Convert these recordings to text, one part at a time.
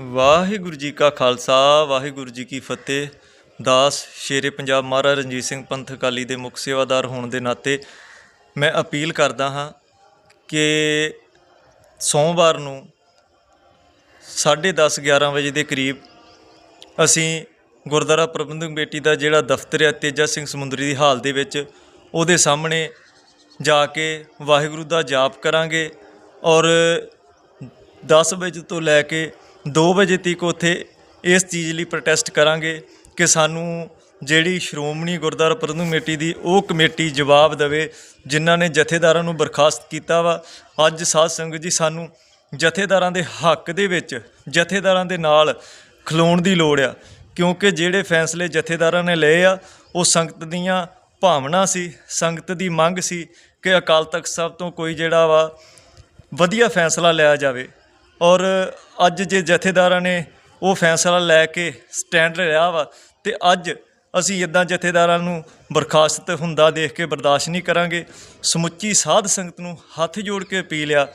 ਵਾਹਿਗੁਰੂ ਜੀ ਕਾ ਖਾਲਸਾ, ਵਾਹਿਗੁਰੂ ਜੀ ਕੀ ਫਤਿਹ। ਦਾਸ ਸ਼ੇਰੇ ਪੰਜਾਬ ਮਹਾਰਾਜ ਰਣਜੀਤ ਸਿੰਘ ਪੰਥ ਅਕਾਲੀ ਦੇ ਮੁੱਖ ਸੇਵਾਦਾਰ ਹੋਣ ਦੇ ਨਾਤੇ ਮੈਂ ਅਪੀਲ ਕਰਦਾ ਹਾਂ ਕਿ ਸੋਮਵਾਰ ਨੂੰ 10:30 11 ਵਜੇ ਦੇ ਕਰੀਬ ਅਸੀਂ ਗੁਰਦੁਆਰਾ ਪ੍ਰਬੰਧਕ ਕਮੇਟੀ ਦਾ ਜਿਹੜਾ ਦਫ਼ਤਰ ਹੈ ਤੇਜਾ ਸਿੰਘ ਸਮੁੰਦਰੀ ਦੀ ਹਾਲ ਦੇ ਵਿੱਚ, ਉਹਦੇ ਸਾਹਮਣੇ ਜਾ ਕੇ ਵਾਹਿਗੁਰੂ ਦਾ ਜਾਪ ਕਰਾਂਗੇ ਔਰ 10 ਵਜੇ ਤੋਂ ਲੈ ਕੇ 2 ਵਜੇ ਤੱਕ ਉੱਥੇ ਇਸ ਚੀਜ਼ ਲਈ ਪ੍ਰੋਟੈਸਟ ਕਰਾਂਗੇ ਕਿ ਸਾਨੂੰ ਜਿਹੜੀ ਸ਼੍ਰੋਮਣੀ ਗੁਰਦੁਆਰਾ ਪ੍ਰਬੰਧਕ ਕਮੇਟੀ ਦੀ ਉਹ ਕਮੇਟੀ ਜਵਾਬ ਦੇਵੇ, ਜਿਨ੍ਹਾਂ ਨੇ ਜਥੇਦਾਰਾਂ ਨੂੰ ਬਰਖਾਸਤ ਕੀਤਾ ਵਾ। ਅੱਜ ਸਾਧ ਸੰਗਤ ਜੀ, ਸਾਨੂੰ ਜਥੇਦਾਰਾਂ ਦੇ ਹੱਕ ਦੇ ਵਿੱਚ, ਜਥੇਦਾਰਾਂ ਦੇ ਨਾਲ ਖਲੋਣ ਦੀ ਲੋੜ ਆ, ਕਿਉਂਕਿ ਜਿਹੜੇ ਫੈਸਲੇ ਜਥੇਦਾਰਾਂ ਨੇ ਲਏ ਆ, ਉਹ ਸੰਗਤ ਦੀਆਂ ਭਾਵਨਾ ਸੀ, ਸੰਗਤ ਦੀ ਮੰਗ ਸੀ ਕਿ ਅਕਾਲ ਤਖਤ ਸਾਹਿਬ ਤੋਂ ਕੋਈ ਜਿਹੜਾ ਵਾ ਵਧੀਆ ਫੈਸਲਾ ਲਿਆ ਜਾਵੇ। ਔਰ ਅੱਜ ਜੇ ਜਥੇਦਾਰਾਂ ਨੇ ਉਹ ਫੈਸਲਾ ਲੈ ਕੇ ਸਟੈਂਡ ਲਿਆ ਵਾ ਤੇ ਅੱਜ ਅਸੀਂ ਇਦਾਂ ਜਥੇਦਾਰਾਂ ਨੂੰ ਬਰਖਾਸਤ ਹੁੰਦਾ ਦੇਖ ਕੇ ਬਰਦਾਸ਼ਤ ਨਹੀਂ ਕਰਾਂਗੇ, ਸਮੁੱਚੀ ਸਾਧ ਸੰਗਤ ਨੂੰ ਹੱਥ ਜੋੜ ਕੇ ਅਪੀਲ ਆ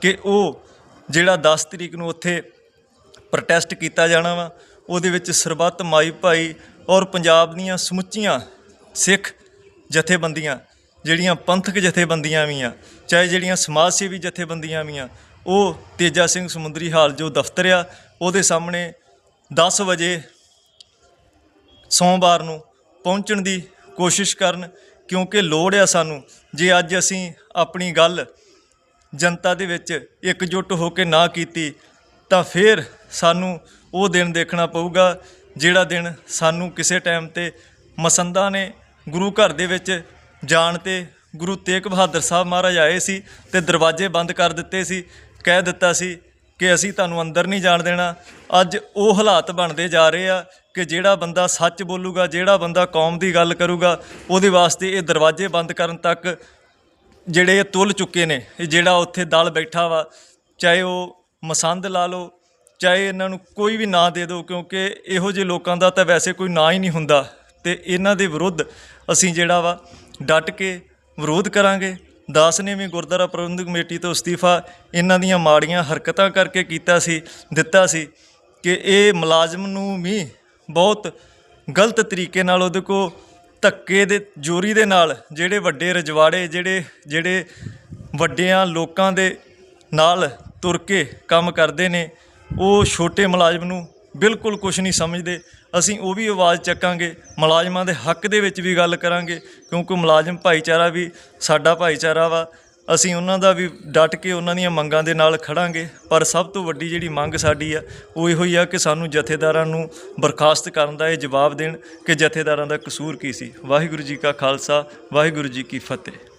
ਕਿ ਉਹ ਜਿਹੜਾ 10 ਤਰੀਕ ਨੂੰ ਉੱਥੇ ਪ੍ਰੋਟੈਸਟ ਕੀਤਾ ਜਾਣਾ ਵਾ, ਉਹਦੇ ਵਿੱਚ ਸਰਬੱਤ ਮਾਈ ਭਾਈ ਔਰ ਪੰਜਾਬ ਦੀਆਂ ਸਮੁੱਚੀਆਂ ਸਿੱਖ ਜਥੇਬੰਦੀਆਂ, ਜਿਹੜੀਆਂ ਪੰਥਕ ਜਥੇਬੰਦੀਆਂ ਵੀ ਆ, ਚਾਹੇ ਜਿਹੜੀਆਂ ਸਮਾਜ ਸੇਵੀ ਜਥੇਬੰਦੀਆਂ ਵੀ ਆ ਉਹ ਤੇਜਾ ਸਿੰਘ ਸਮੁੰਦਰੀ ਹਾਲ ਜੋ ਦਫ਼ਤਰ ਆ, ਉਹਦੇ ਸਾਹਮਣੇ 10 ਵਜੇ ਸੋਮਵਾਰ ਨੂੰ ਪਹੁੰਚਣ ਦੀ ਕੋਸ਼ਿਸ਼ ਕਰਨ, ਕਿਉਂਕਿ ਲੋੜ ਆ ਸਾਨੂੰ, ਜੇ ਅੱਜ ਅਸੀਂ ਆਪਣੀ ਗੱਲ ਜਨਤਾ ਦੇ ਵਿੱਚ ਇਕਜੁੱਟ ਹੋ ਕੇ ਨਾ ਕੀਤੀ, ਤਾਂ ਫਿਰ ਸਾਨੂੰ ਉਹ ਦਿਨ ਦੇਖਣਾ ਪਊਗਾ, ਜਿਹੜਾ ਦਿਨ ਸਾਨੂੰ ਕਿਸੇ ਟਾਈਮ ਤੇ ਮਸੰਦਾ ਨੇ ਗੁਰੂ ਘਰ ਦੇ ਵਿੱਚ ਜਾਣ ਤੇ ਗੁਰੂ ਤੇਗ ਬਹਾਦਰ ਸਾਹਿਬ ਮਹਾਰਾਜ ਆਏ ਸੀ ਤੇ ਦਰਵਾਜ਼ੇ ਬੰਦ ਕਰ ਦਿੱਤੇ ਸੀ ਕਹਿ ਦਿੱਤਾ ਸੀ ਕਿ ਅਸੀਂ ਤੁਹਾਨੂੰ ਅੰਦਰ ਨਹੀਂ ਜਾਣ ਦੇਣਾ। ਅੱਜ ਉਹ ਹਾਲਾਤ ਬਣਦੇ ਜਾ ਰਹੇ ਆ ਕਿ ਜਿਹੜਾ ਬੰਦਾ ਸੱਚ ਬੋਲੂਗਾ, ਜਿਹੜਾ ਬੰਦਾ ਕੌਮ ਦੀ ਗੱਲ ਕਰੂਗਾ, ਉਹਦੇ ਵਾਸਤੇ ਇਹ ਦਰਵਾਜ਼ੇ ਬੰਦ ਕਰਨ ਤੱਕ ਜਿਹੜੇ ਇਹ ਤੁੱਲ ਚੁੱਕੇ ਨੇ, ਇਹ ਜਿਹੜਾ ਉੱਥੇ ਦਲ ਬੈਠਾ ਵਾ, ਚਾਹੇ ਉਹ ਮਸੰਦ ਲਾ ਲਓ, ਚਾਹੇ ਇਹਨਾਂ ਨੂੰ ਕੋਈ ਵੀ ਨਾਂ ਦੇ ਦਿਓ, ਕਿਉਂਕਿ ਇਹੋ ਜਿਹੇ ਲੋਕਾਂ ਦਾ ਤਾਂ ਵੈਸੇ ਕੋਈ ਨਾਂ ਹੀ ਨਹੀਂ ਹੁੰਦਾ। ਤੇ ਇਹਨਾਂ ਦੇ ਵਿਰੁੱਧ ਅਸੀਂ ਜਿਹੜਾ ਵਾ ਡਟ ਕੇ ਵਿਰੋਧ ਕਰਾਂਗੇ। ਦਾਸ ਨੇ ਵੀ ਗੁਰਦੁਆਰਾ ਪ੍ਰਬੰਧਕ ਕਮੇਟੀ ਤੋਂ ਅਸਤੀਫਾ ਇਹਨਾਂ ਦੀਆਂ ਮਾੜੀਆਂ ਹਰਕਤਾਂ ਕਰਕੇ ਕੀਤਾ ਸੀ, ਦਿੱਤਾ ਸੀ ਕਿ ਇਹ ਮੁਲਾਜ਼ਮ ਨੂੰ ਵੀ ਬਹੁਤ ਗਲਤ ਤਰੀਕੇ ਨਾਲ ਉਹਦੇ ਕੋ ਧੱਕੇ ਦੇ, ਜੋਰੀ ਦੇ ਨਾਲ ਜਿਹੜੇ ਵੱਡੇ ਰਜਵਾੜੇ, ਜਿਹੜੇ ਜਿਹੜੇ ਵੱਡਿਆਂ ਲੋਕਾਂ ਦੇ ਨਾਲ ਤੁਰ ਕੇ ਕੰਮ ਕਰਦੇ ਨੇ, ਉਹ ਛੋਟੇ ਮੁਲਾਜ਼ਮ ਨੂੰ ਬਿਲਕੁਲ ਕੁਝ ਨਹੀਂ ਸਮਝਦੇ। ਅਸੀਂ ਉਹ ਵੀ ਆਵਾਜ਼ ਚੱਕਾਂਗੇ, ਮੁਲਾਜ਼ਮਾਂ ਦੇ ਹੱਕ ਦੇ ਵਿੱਚ ਵੀ ਗੱਲ ਕਰਾਂਗੇ, ਕਿਉਂਕਿ ਮੁਲਾਜ਼ਮ ਭਾਈਚਾਰਾ ਵੀ ਸਾਡਾ ਭਾਈਚਾਰਾ ਵਾ। ਅਸੀਂ ਉਹਨਾਂ ਦਾ ਵੀ ਡਟ ਕੇ ਉਹਨਾਂ ਦੀਆਂ ਮੰਗਾਂ ਦੇ ਨਾਲ ਖੜਾਂਗੇ, ਪਰ ਸਭ ਤੋਂ ਵੱਡੀ ਜਿਹੜੀ ਮੰਗ ਸਾਡੀ ਆ, ਉਹ ਇਹੋ ਹੀ ਆ ਕਿ ਸਾਨੂੰ ਜਥੇਦਾਰਾਂ ਨੂੰ ਬਰਖਾਸਤ ਕਰਨ ਦਾ ਇਹ ਜਵਾਬ ਦੇਣ ਕਿ ਜਥੇਦਾਰਾਂ ਦਾ ਕਸੂਰ ਕੀ ਸੀ। ਵਾਹਿਗੁਰੂ ਜੀ ਕਾ ਖਾਲਸਾ, ਵਾਹਿਗੁਰੂ ਜੀ ਕੀ ਫਤਿਹ।